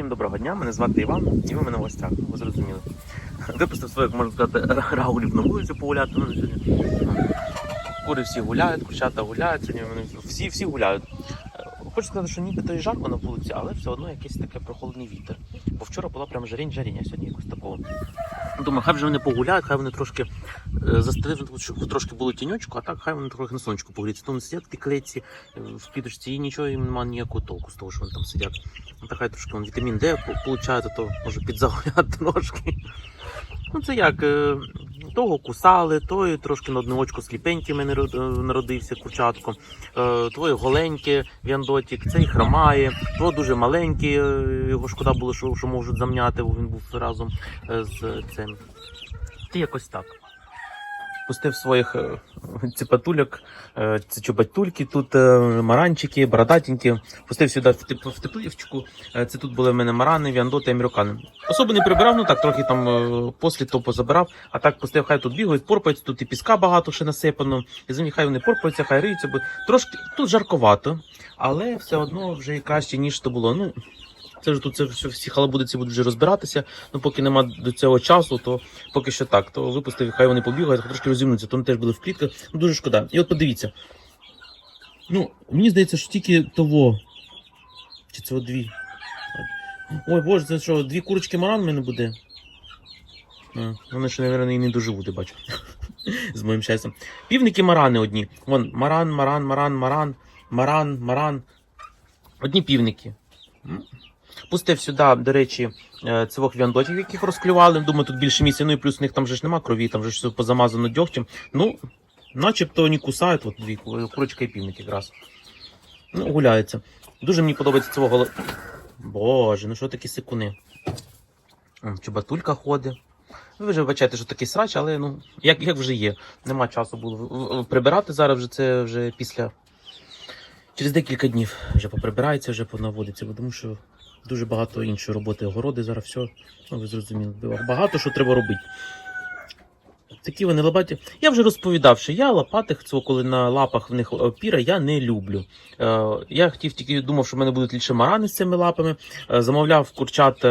Всім доброго дня, мене звати Іван, і ви мене в гостях, ви зрозуміли. Випустив своїх, можна сказати, раулів на вулицю погуляти. Ну, сьогодні. Кури всі гуляють, курчата гуляють, сьогодні вони всі, всі гуляють. Хочу сказати, що нібито і жарко на вулиці, але все одно якийсь таке прохолодний вітер. Бо вчора була прям жарінь жарінь, а сьогодні якось такого. Думаю, хай вже вони погуляють, хай вони трошки е, щоб трошки було тіньочку, а так хай вони трохи на сонечку погріться. Тому сидять в тій е, в підочці, і нічого їм немає ніякого толку з того, що вони там сидять. Ну, та хай трошки вон, вітамін Д получають, то може підзагуляти трошки. Ну це як, е, того кусали, той трошки на одне очко сліпенький мене е, народився курчатком, е, твоє голеньке віандотік, цей хромає, то дуже маленький, е, його шкода було, що, що можуть замняти, бо він був разом з цим. Ти якось так. Пустив своїх е, ціпатульок, е, це чубатульки, тут е, маранчики, бородатенькі. Пустив сюди в, теп- в тепличку. Е, Це тут були в мене марани, віандоти, американи. Особо не прибирав, ну так трохи там е, послід то позабирав, а так пустив, хай тут бігають, порпаються, тут і піска багато ще насипано. І за хай вони порпаються, хай риються, бо трошки тут жарковато, але все одно вже і краще, ніж то було. Ну, це ж тут це всі халабудиці будуть вже розбиратися. Ну, поки нема до цього часу, то поки що так. То випустив, хай вони побігають, трошки розімнуться, то вони теж були в клітках. Ну, дуже шкода. І от подивіться. Ну, мені здається, що тільки того. Чи це дві? Ой, боже, це що, дві курочки маран в мене буде? А, вони ще, мабуть, і не доживуть, я бачу. З моїм щастям. Півники марани одні. Вон, маран, маран, маран, маран, маран, маран. Одні півники. Пустив сюди, до речі, е, цивох віандотів, яких розклювали. Думаю, тут більше місця. Ну і плюс у них там же ж нема крові, там же ж позамазано дьогтем. Ну, начебто не кусають, от дві курочка і півник якраз. Ну, гуляється. Дуже мені подобається цього. Боже, ну що такі сикуни? Чубатулька ходить. Ви вже вбачаєте, що такий срач, але ну, як, як вже є. Нема часу було прибирати зараз вже це вже після. Через декілька днів вже поприбирається, вже понаводиться, бо тому що дуже багато іншої роботи, огороди зараз все. Ну, ви зрозуміли. Багато що треба робити. Такі вони лопаті. Я вже розповідав, що я лопатих, коли на лапах в них е, піра, я не люблю. Е, я хотів тільки думав, що в мене будуть лише марани з цими лапами. Е, замовляв курчат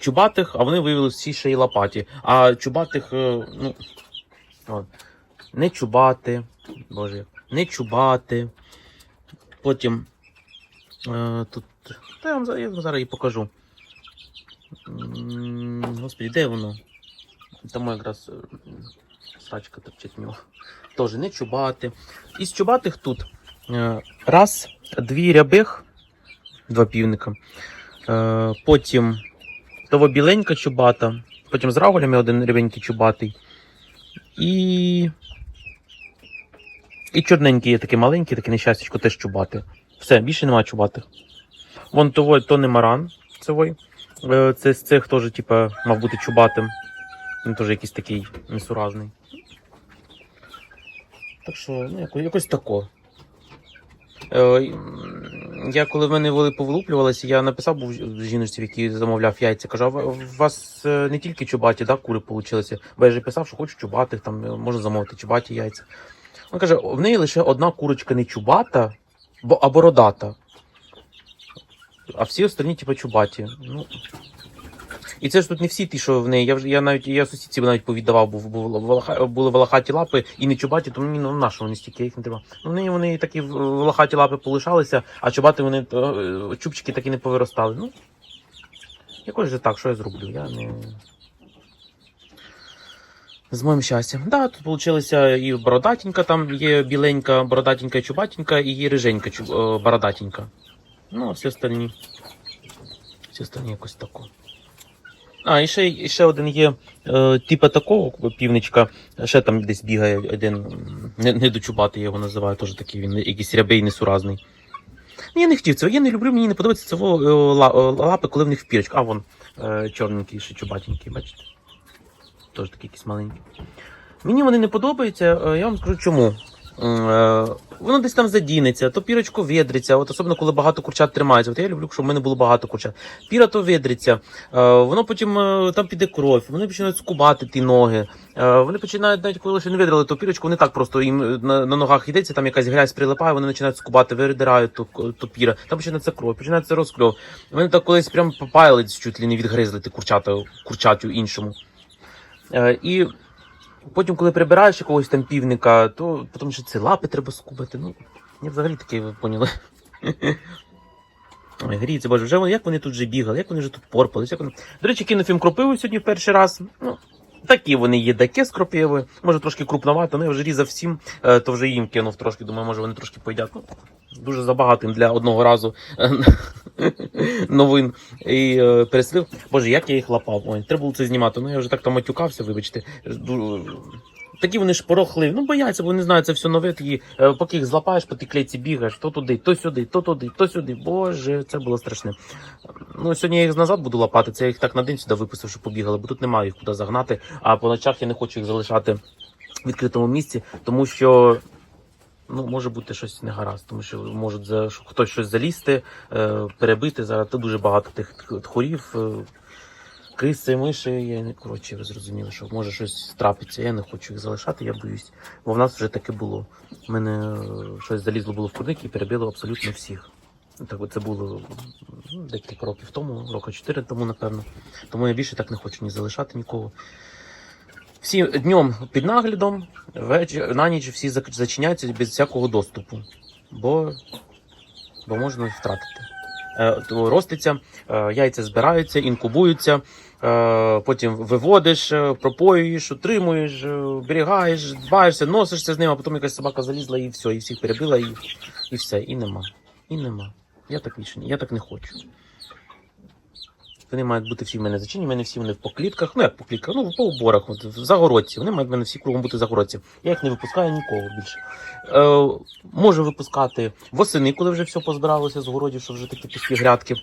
чубатих, а вони виявилися всі ще й лопаті. А чубатих, ну, не чубати, боже, не чубати. Потім тут. Та я вам за- я зараз і покажу. Господи, де воно? Там якраз е, срачка торчить в нього. Теж не чубати. Із чубатих тут е, раз, дві рябих, два півника. Е, Потім того біленька чубата, потім з рагулями один рябенький чубатий. І. І чорненький є такий маленький, такий нещастячко теж чубати. Все, більше немає чубатих. Вон того, то не маран. Цевой. Е, Це з цих теж, типа, мав бути чубатим. Він теж якийсь такий несуразний. Так що, ну, якось, якось тако. Е, я коли в мене вони повилуплювалися, я написав був жіночці, який замовляв яйця. Кажу, а у вас е, не тільки чубаті, да, кури получилися? Бо я ж писав, що хочу чубатих, там можна замовити чубаті яйця. Він каже, в неї лише одна курочка не чубата, бо, а бородата. А всі остальні, типу, чубаті. Ну, і це ж тут не всі ті, що в неї. Я я навіть я сусідці навіть повіддавав, бо були, волохаті лапи і не чубаті, то мені ну, на що вони стільки їх не треба. Ну, в неї вони такі волохаті лапи полишалися, а чубати вони е, чубчики такі не повиростали. Ну, якось же так, що я зроблю? Я не. З моїм щастям. Да, тут вийшла і бородатенька, там є біленька, бородатенька і чубатенька, і є риженька чуб... Ну, а всі остальні. Всі остальні якось тако. А, і ще, і ще один є, е, типу такого півничка, ще там десь бігає один, не, не дочубати, я його називаю, теж такий він якийсь рябий несуразний. Ну, я не хотів цього, я не люблю, мені не подобається цього е, е, лапи, коли в них в пірочку. А вон е, чорненький, ще чубатенький, бачите? Теж такий якийсь маленький. Мені вони не подобаються, е, я вам скажу чому. Е, воно десь там задінеться, то пірочку видриться, от особливо коли багато курчат тримається. От я люблю, щоб в мене було багато курчат. Піра то видриться, е, воно потім е, там піде кров, вони починають скубати ті ноги. Вони починають, навіть коли ще не видрали ту пірочку, вони так просто їм на, на ногах йдеться, там якась грязь прилипає, вони починають скубати, видирають ту, ту піра. Там починається кров, починається розкльов. Вони так колись прям попайлиць чуть ли не відгризли ті курчата, курчатю іншому. І потім, коли прибираєш якогось там півника, то потім ще ці лапи треба скубати. Ну, я взагалі таке, ви поняли. Ой, гріється, боже, вже вони- як вони тут вже бігали, як вони вже тут порпались. Як вони... До речі, кинув їм кропиву сьогодні в перший раз. Ну, такі вони таке з кропиви. Може трошки крупновато, але я вже різав всім, е, то вже їм кинув трошки. Думаю, може вони трошки поїдять. Ну, дуже забагато їм для одного разу е, новин. І е, переслив. Боже, як я їх лапав. Ой, треба було це знімати. Ну я вже так там матюкався, вибачте. Такі вони ж порохливі. Ну бояться, бо вони знають, це все нове. Такі, е, поки їх злапаєш, по тій клітці бігаєш, то туди, то сюди, то туди, то сюди. Боже, це було страшне. Ну, сьогодні я їх назад буду лапати. Це я їх так на день сюди випустив, щоб побігали, бо тут немає їх куди загнати. А по ночах я не хочу їх залишати в відкритому місці, тому що. Ну, може бути щось не гаразд, тому що можуть за хтось щось залізти, е, перебити. Зараз дуже багато тих тхорів, криси, миші. Я не коротше, ви зрозуміли, що може щось трапиться. Я не хочу їх залишати, я боюсь. Бо в нас вже таке було. У мене е, щось залізло було в курник і перебило абсолютно всіх. Так це було ну, декілька років тому, роки чотири тому, напевно. Тому я більше так не хочу ні залишати нікого. Всі днем під наглядом, вечір, на ніч всі зачиняються без всякого доступу, бо, бо можна втратити. Е, роститься, е, яйця збираються, інкубуються, е, потім виводиш, пропоюєш, утримуєш, берігаєш, дбаєшся, носишся з ними, а потім якась собака залізла і все, і всіх перебила, і, і все, і нема. І нема. Я так більше я так не хочу. Вони мають бути всі в мене зачинені, в мене всі вони в поклітках, ну як по клітках, ну по уборах, от, в загородці. Вони мають в мене всі кругом бути загородці. Я їх не випускаю нікого більше. Е, можу випускати восени, коли вже все позбиралося з городів, що вже такі пусті грядки.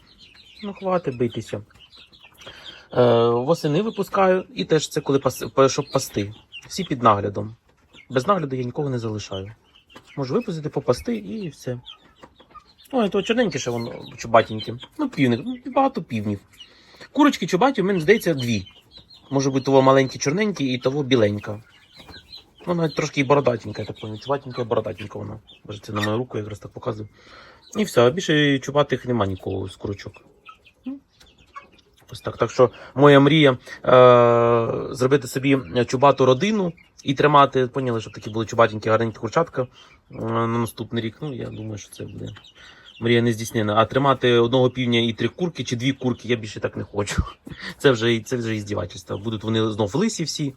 Ну, хватить битися. Е, восени випускаю, і теж це коли пас, щоб пасти. Всі під наглядом. Без нагляду я нікого не залишаю. Можу випустити, попасти і все. Ой, то чорненьке ще воно чубатеньке. Ну, півник, ну, багато півнів. Курочки чубаті, у мене здається, дві. Може бути того маленькі чорненькі і того біленька. Ну, навіть трошки і бородатенька, я так пам'ятаю. Чубатенька і бородатенька вона. Боже, це на мою руку я якраз так показую. І все, більше чубатих нема нікого з курочок. Ось так. Так що моя мрія е- зробити собі чубату родину і тримати, поняли, щоб такі були чубатенькі, гарненькі курчатка е- на наступний рік. Ну, я думаю, що це буде мрія не здійснена. А тримати одного півня і три курки чи дві курки я більше так не хочу. Це вже, це вже іздівательство. Будуть вони знов лисі всі.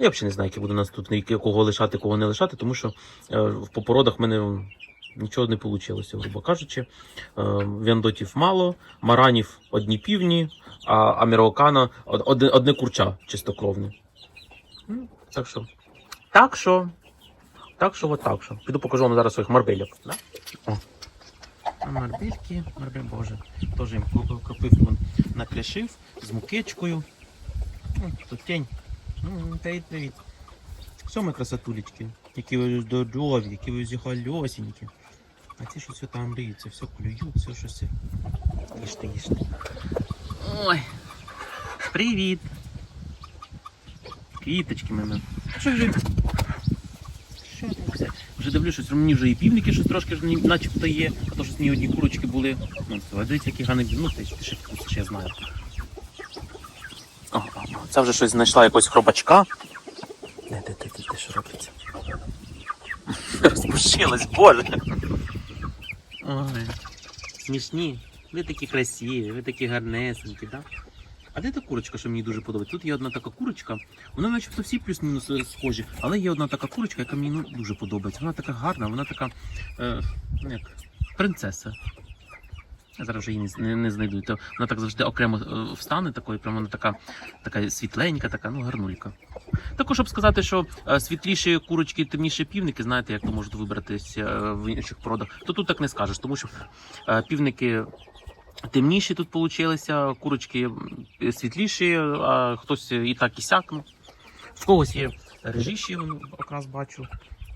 Я взагалі не знаю, який буде наступний кого лишати, кого не лишати, тому що е, в по породах в мене нічого не вийшло, грубо кажучи. Е, Вендотів мало, маранів одні півні, а аміраокана одне, одне курча чистокровне. Ну, Так що. Так що. Так що, от так що. Піду покажу вам зараз своїх марбельок. Да? Марбельки, марбель боже. Теж їм вон накришив з мукечкою. Тут тінь. Ну, Привіт, привіт. Все ми красотулечки. Які ви здорові, які ви зіхольосенькі. А ці що все там риються, все клюють, все щось. Їжте, їжте. Ой. Привіт. Квіточки мене. Що вже? Що там все? Вже дивлюсь, щось мені вже і півники щось трошки ж начебто є, а то щось мені одні курочки були. Ну, це, дивіться, які гарні, ну, ти, ти ще я знаю. О, це вже щось знайшла якогось хробачка. Де, де, де, де, де що робиться? Розпушилась, боже. Ой, смішні. Ви такі красиві, ви такі гарнесенькі, так? А де та курочка, що мені дуже подобається? Тут є одна така курочка, вони начебто всі плюс-мінус е, схожі, але є одна така курочка, яка мені ну, дуже подобається. Вона така гарна, вона така е, ну, як принцеса. Я зараз вже її не, не, знайду. То вона так завжди окремо е, встане, такою, прямо вона така, така світленька, така, ну гарнулька. Також щоб сказати, що е, світліші курочки, темніші півники, знаєте, як то можуть вибратися в інших породах, то тут так не скажеш, тому що півники темніші тут получилися, курочки світліші, а хтось і так і сяк. В когось є режіші, якраз бачу.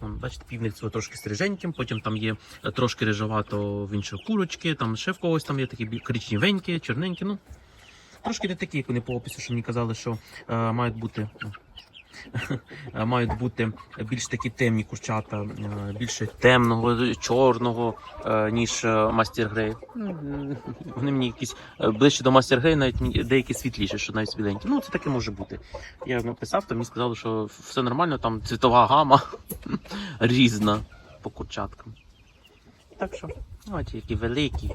Бачите, півник цього трошки стриженьким, потім там є трошки рижовато в іншої курочки, там ще в когось там є такі коричневенькі, чорненькі. Ну, трошки не такі, як вони по опису, що мені казали, що е, мають бути. Ну, е, Мають бути більш такі темні курчата, е, більше темного, чорного, е, ніж Мастер Грей. Вони мені якісь ближче до Мастер Грей, навіть деякі світліші, що навіть біленькі. Ну, це таке може бути. Я написав, то мені сказали, що все нормально, там цвітова гама різна по курчаткам. Так що, бачите, які великі.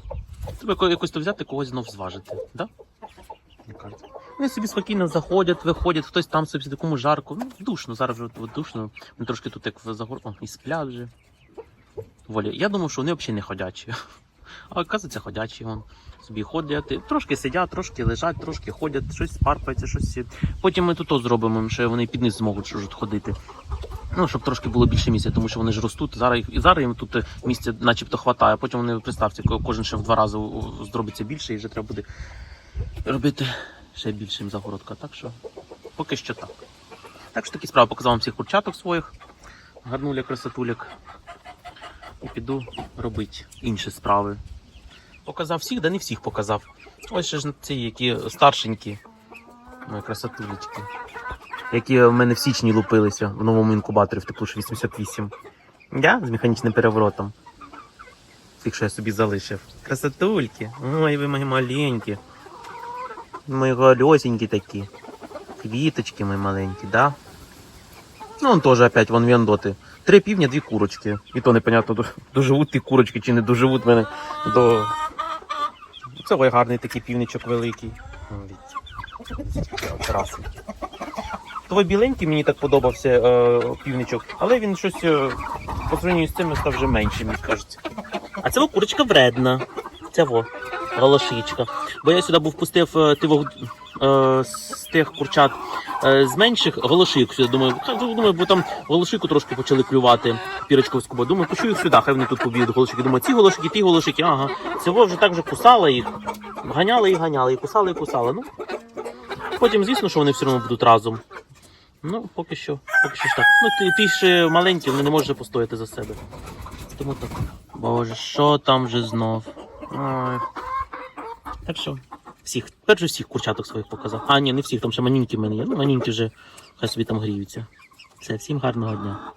Треба якось то взяти, когось знов зважити, да? Вони собі спокійно заходять, виходять, хтось там собі такому жарку. Ну, душно, зараз вже душно. Вони трошки тут як в загор... О, і сплять вже. Волі. Я думав, що вони взагалі не ходячі. А оказується, ходячі. Вон. Собі ходять, трошки сидять, трошки лежать, трошки ходять, щось парпаються, щось. Потім ми тут то зробимо, що вони під низ зможуть ходити. Ну, щоб трошки було більше місця, тому що вони ж ростуть. Зараз їх і зараз їм тут е, місця начебто хватає, потім вони представте, ко- кожен ще в два рази зробиться більше, і вже треба буде робити ще більшим загородка. Так що поки що так. Так що такі справи показав вам всіх курчаток своїх, гарнуля, красотуляк. І піду робити інші справи. Показав всіх, да не всіх показав. Ось ще ж ці, які старшенькі, мої красотулечки, які в мене в січні лупилися в новому інкубаторі в теплуш 88. Я з механічним переворотом. Тих, що я собі залишив. Красотульки. Ой, ви мої маленькі. Мої галюсенькі такі. Квіточки мої маленькі, да? Ну, он теж опять вон вендоти. Три півня, дві курочки. І то непонятно, доживуть ті курочки чи не доживуть мене до. Це ой, гарний такий півничок великий. Красний. Твой біленький мені так подобався е, півничок, але він щось е, по сравненню з цим став вже меншим, мені кажеться. А це курочка вредна. Це во, галашичка. Бо я сюди був пустив е, е, з тих курчат е, з менших голошик. Сюди думаю, думаю, бо там голошику трошки почали клювати пірочковську, бо думаю, пущу їх сюди, хай вони тут поб'ють голошики. Думаю, ці голошики, ті голошики, ага. Цього вже так вже кусала їх. Ганяла і ганяла, і кусала, і кусала. Ну, потім, звісно, що вони все одно будуть разом. Ну, поки що, поки що ж так. Ну, ти, ти ж маленький, вони не можуть постояти за себе. Тому так. Боже, що там вже знов? Ой. Так що, всіх, перше всіх курчаток своїх показав. А, ні, не всіх, там ще маніньки в мене є. Ну, маніньки вже хай собі там гріються. Все, всім гарного дня.